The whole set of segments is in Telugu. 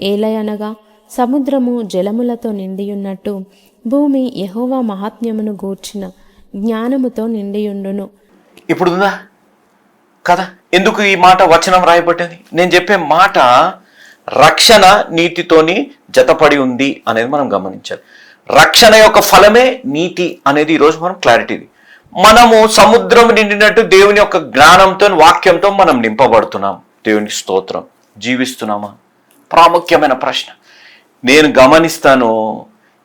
ఏలయనగా సముద్రము జలములతో నిండియున్నట్టు భూమి యహోవా మహాత్మ్యమును గూర్చిన జ్ఞానముతో నిండియుండును. ఇప్పుడు ఉందా కదా ఎందుకు ఈ మాట వచనం రాయబట్టింది? నేను చెప్పే మాట రక్షణ నీతితోని జతపడి ఉంది అనేది మనం గమనించాలి. రక్షణ యొక్క ఫలమే నీతి అనేది ఈరోజు మనం క్లారిటీది మనము సముద్రం నిండినట్టు దేవుని యొక్క జ్ఞానంతో వాక్యంతో మనం నింపబడుతున్నాం. దేవునికి స్తోత్రం. జీవిస్తున్నామా? ప్రాముఖ్యమైన ప్రశ్న. నేను గమనిస్తాను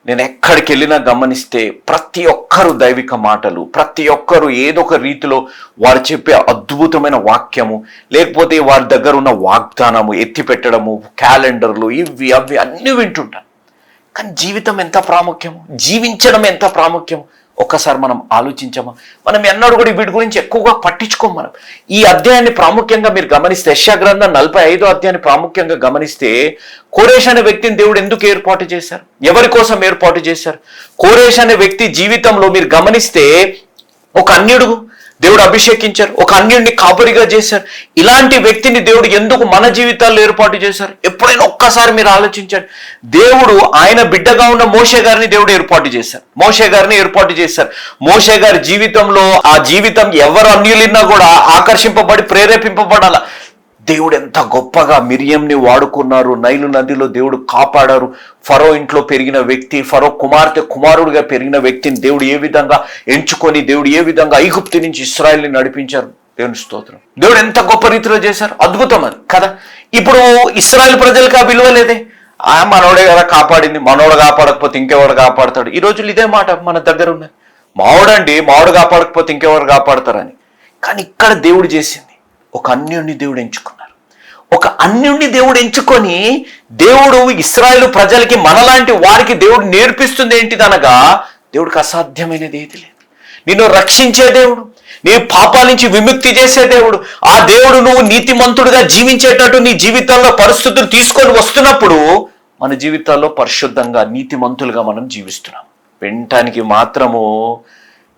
నేను ఎక్కడికి వెళ్ళినా గమనిస్తే ప్రతి ఒక్కరు దైవిక మాటలు ప్రతి ఒక్కరు ఏదో ఒక రీతిలో వారు చెప్పే అద్భుతమైన వాక్యము లేకపోతే వారి దగ్గర ఉన్న వాగ్దానము ఎత్తి పెట్టడము క్యాలెండర్లు ఇవి అవి అన్నీ వింటుంటాను. కానీ జీవితం ఎంత ప్రాముఖ్యము? జీవించడం ఎంత ప్రాముఖ్యం ఒక్కసారి మనం ఆలోచించమా? మనం ఎన్నడూ కూడా వీటి గురించి ఎక్కువగా పట్టించుకోం మనం. ఈ అధ్యాయాన్ని ప్రాముఖ్యంగా మీరు గమనిస్తే యెషయా గ్రంథం నలభై ఐదో అధ్యాయాన్ని ప్రాముఖ్యంగా గమనిస్తే కోరేష్ అనే వ్యక్తిని దేవుడు ఎందుకు ఏర్పాటు చేశారు? ఎవరి కోసం ఏర్పాటు చేశారు? కోరేష్ అనే వ్యక్తి జీవితంలో మీరు గమనిస్తే ఒక అన్యుడు దేవుడు అభిషేకించారు. ఒక అన్యుడిని కాపురిగా చేశారు. ఇలాంటి వ్యక్తిని దేవుడు ఎందుకు మన జీవితాల్లో ఏర్పాటు చేశారు? ఎప్పుడైనా ఒక్కసారి మీరు ఆలోచించండి. దేవుడు ఆయన బిడ్డగా ఉన్న మోషే గారిని దేవుడు ఏర్పాటు చేశారు. మోషే గారిని ఏర్పాటు చేశారు. మోషే గారి జీవితంలో ఆ జీవితం ఎవరు అన్యులిన్నా కూడా ఆకర్షింపబడి ప్రేరేపింపబడాల? దేవుడు ఎంత గొప్పగా మిరియంని వాడుకున్నారు. నైలు నదిలో దేవుడు కాపాడారు. ఫరో ఇంట్లో పెరిగిన వ్యక్తి ఫరో కుమార్తె కుమారుడిగా పెరిగిన వ్యక్తిని దేవుడు ఏ విధంగా ఎంచుకొని దేవుడు ఏ విధంగా ఐగుప్తి నుంచి ఇస్రాయల్ని నడిపించారు? దేవుని స్తోత్రం. దేవుడు ఎంత గొప్ప రీతిలో చేశారు? అద్భుతం అది కదా? ఇప్పుడు ఇస్రాయల్ ప్రజలకు ఆ విలువ లేదే. ఆ మనోడే కదా కాపాడింది. మనోడు కాపాడకపోతే ఇంకెవడు కాపాడతాడు? ఈ రోజులు ఇదే మాట మన దగ్గర ఉన్నది. మావుడండి మావుడు కాపాడకపోతే ఇంకెవరు కాపాడతారని. కానీ ఇక్కడ దేవుడు చేసింది ఒక అన్యుణ్ణి దేవుడు ఎంచుకున్నారు. ఒక అన్యుణ్ణి దేవుడు ఎంచుకొని దేవుడు ఇస్రాయేల్ ప్రజలకి మనలాంటి వారికి దేవుడు నేర్పిస్తుంది ఏంటిదనగా దేవుడికి అసాధ్యమైనది ఏది లేదు. నిన్ను రక్షించే దేవుడు నీ పాపాల నుంచి విముక్తి చేసే దేవుడు ఆ దేవుడు నువ్వు నీతిమంతుడుగా జీవించేటట్టు నీ జీవితంలో పరిస్థితులు తీసుకొని వస్తున్నప్పుడు మన జీవితాల్లో పరిశుద్ధంగా నీతిమంతులుగా మనం జీవిస్తున్నాం. వినటానికి మాత్రము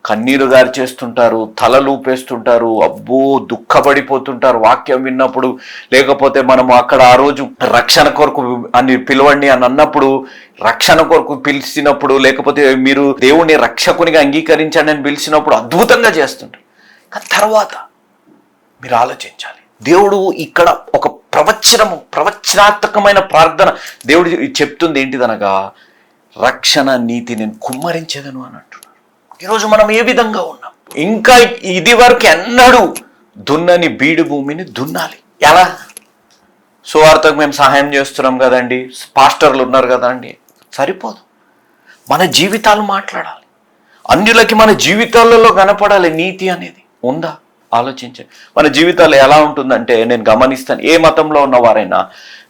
కన్నీరు గారి చేస్తుంటారు తలలుపేస్తుంటారు అబ్బో దుఃఖపడిపోతుంటారు. వాక్యం విన్నప్పుడు లేకపోతే మనము అక్కడ ఆ రోజు రక్షణ కొరకు అని పిలవండి అని అన్నప్పుడు రక్షణ కొరకు పిలిచినప్పుడు లేకపోతే మీరు దేవుణ్ణి రక్షకునిగా అంగీకరించండి అని పిలిచినప్పుడు అద్భుతంగా చేస్తుంటారు. కానీ తర్వాత మీరు ఆలోచించాలి. దేవుడు ఇక్కడ ఒక ప్రవచనము ప్రవచనాత్మకమైన ప్రార్థన దేవుడు చెప్తుంది ఏంటిదనగా రక్షణ నీతి నేను కుమ్మరించేదను అని ఈరోజు మనం ఏ విధంగా ఉన్నాం? ఇంకా ఇది వరకు ఎన్నడూ దున్నని బీడు భూమిని దున్నాలి. ఎలా? సువార్తకు మేము సహాయం చేస్తున్నాం కదండి. పాస్టర్లు ఉన్నారు కదండి. సరిపోదు. మన జీవితాలు మాట్లాడాలి. అన్యులకి మన జీవితాలలో కనపడాలి నీతి అనేది. ఉందా? ఆలోచించండి మన జీవితాలు ఎలా ఉంటుందంటే నేను గమనిస్తాను. ఏ మతంలో ఉన్నవారైనా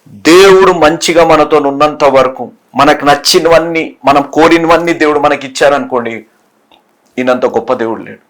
దేవుడు మంచిగా మనతో ఉన్నంత వరకు మనకు నచ్చినవన్నీ మనం కోరినవన్నీ దేవుడు మనకి ఇచ్చారనుకోండి ఈయనంత గొప్ప దేవుడు లేడు.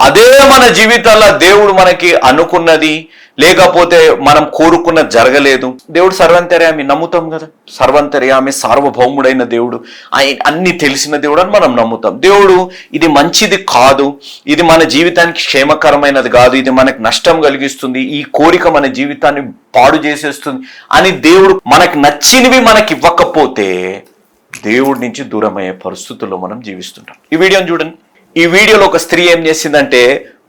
అదే మన జీవితాల్లో దేవుడు మనకి అనుకున్నది లేకపోతే మనం కోరుకున్నది జరగలేదు. దేవుడు సర్వంతర్యామి నమ్ముతాం కదా? సర్వంతర్యామి సార్వభౌముడైన దేవుడు. ఆయన అన్ని తెలిసిన దేవుడు అని మనం నమ్ముతాం. దేవుడు ఇది మంచిది కాదు. ఇది మన జీవితానికి క్షేమకరమైనది కాదు. ఇది మనకు నష్టం కలిగిస్తుంది. ఈ కోరిక మన జీవితాన్ని పాడు చేసేస్తుంది. అని దేవుడు మనకు నచ్చినవి మనకి ఇవ్వకపోతే దేవుడి నుంచి దూరమయ్యే పరిస్థితుల్లో మనం జీవిస్తుంటాం. ఈ వీడియోని చూడండి. ఈ వీడియోలో ఒక స్త్రీ ఏం చేసిందంటే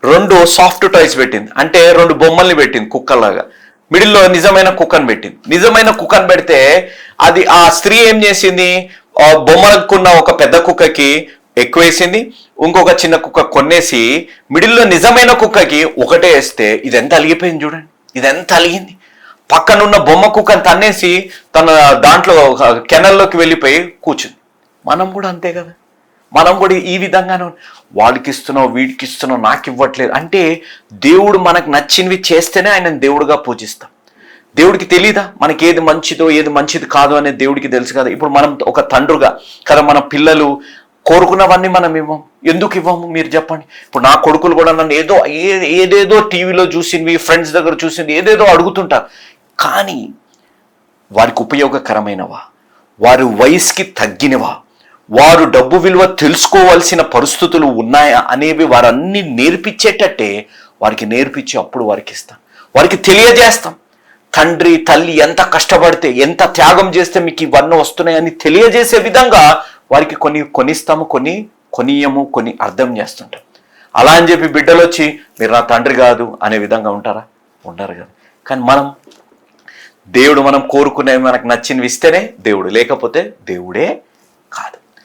రెండు సాఫ్ట్ టాయ్స్ పెట్టింది. అంటే రెండు బొమ్మల్ని పెట్టింది కుక్కలాగా మిడిల్లో నిజమైన కుక్కను పెట్టింది. నిజమైన కుక్కను పెడితే అది ఆ స్త్రీ ఏం చేసింది? ఆ బొమ్మలకున్న ఒక పెద్ద కుక్కకి ఎక్కువేసింది ఇంకొక చిన్న కుక్క కొన్నేసి మిడిల్లో నిజమైన కుక్కకి ఒకటే వేస్తే ఇదెంత అలిగిపోయింది చూడండి. ఇదెంత అలిగింది. పక్కనున్న బొమ్మ కుక్కని తన్నేసి తన దాంట్లో కెనల్లోకి వెళ్ళిపోయి కూర్చుంది. మనం కూడా అంతే కదా. మనం కూడా ఈ విధంగానే వాళ్ళకి ఇస్తున్నావు వీడికి ఇస్తున్నావు నాకు ఇవ్వట్లేదు అంటే దేవుడు మనకు నచ్చినవి చేస్తేనే ఆయన దేవుడుగా పూజిస్తాం. దేవుడికి తెలీదా? మనకి ఏది మంచిదో ఏది మంచిది కాదు అనేది దేవుడికి తెలుసు కదా. ఇప్పుడు మనం ఒక తండ్రుగా కదా మన పిల్లలు కోరుకున్నవన్నీ మనం ఇవ్వం. ఎందుకు ఇవ్వము? మీరు చెప్పండి. ఇప్పుడు నా కొడుకులు కూడా నన్ను ఏదో ఏ- ఏదేదో టీవీలో చూసినవి ఫ్రెండ్స్ దగ్గర చూసినవి ఏదేదో అడుగుతుంటారు. కానీ వారికి ఉపయోగకరమైనవా? వారి వయసుకి తగ్గినవా? వారు డబ్బు విలువ తెలుసుకోవాల్సిన పరిస్థితులు ఉన్నాయా అనేవి వారన్నీ నేర్పించేటట్టే వారికి నేర్పించి అప్పుడు వారికి ఇస్తాం. వారికి తెలియజేస్తాం. తండ్రి తల్లి ఎంత కష్టపడితే ఎంత త్యాగం చేస్తే మీకు ఇవన్నీ వస్తున్నాయని తెలియజేసే విధంగా వారికి కొన్ని కొనిస్తాము కొన్ని కొనియము కొన్ని అర్థం చేస్తుంటాం. అలా అని చెప్పి బిడ్డలు వచ్చి మీరు నా తండ్రి కాదు అనే విధంగా ఉంటారా? ఉండరు కదా. కానీ మనం దేవుడు మనం కోరుకునేవి మనకు నచ్చినవి ఇస్తేనే దేవుడు లేకపోతే దేవుడే కాదు.